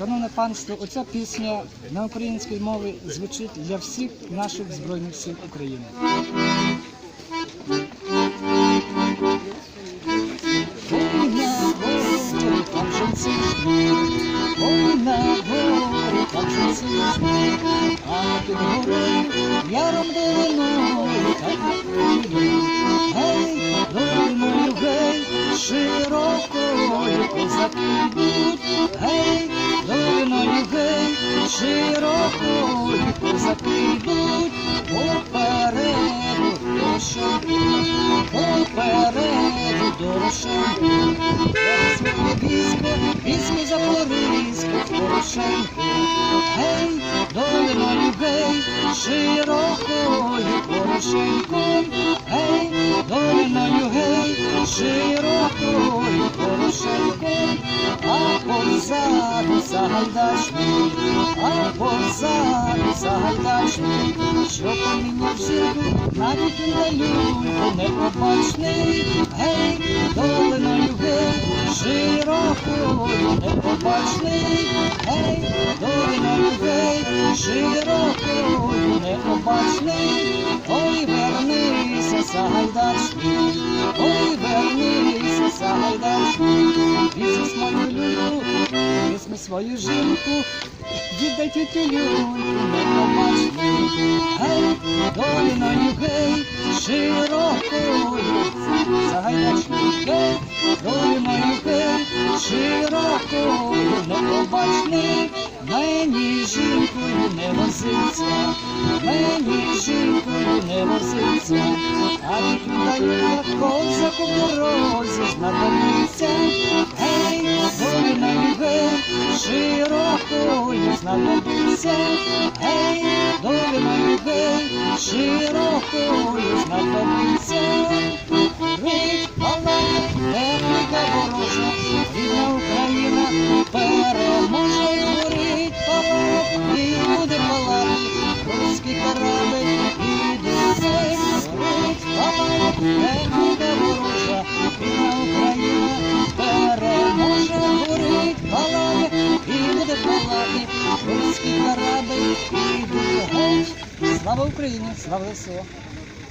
Шановне панство, оця пісня на українській мові звучить для всіх наших збройних сил України. Ой, на горі там жінці Своє військо, військо Запорізьке, Порошенко, гей, долиною, гей, широкою Порошенко, гей, долиною, гей, а позаду а позаду Сагайдачний, що поміняв жінку, навіть не люблю, не побачний, гей, долиною, непобачний, гей, долиною, гей, широкою непобачний, ой, вернися, Сагайдачний, ой, вернися, Сагайдачний, візьми свою люлю, візьми свою жінку, віддай тютюлю, непобачний, гей, долиною, гей, широкою, Сагайдачний, гей, долиною, гей, широкою, непобачний, мені жінкою не возиться, мені жінкою не возиться, а від як козак у дорозі знадобиться, гей, долиною, гей, широкою знадобиться, руський корабель іде землю, рить, палає, техніка ворожа, рідна Україна переможе, горить, палає, і буде палати, руський корабель іде геть. Слава Україні, слава ЗСУ!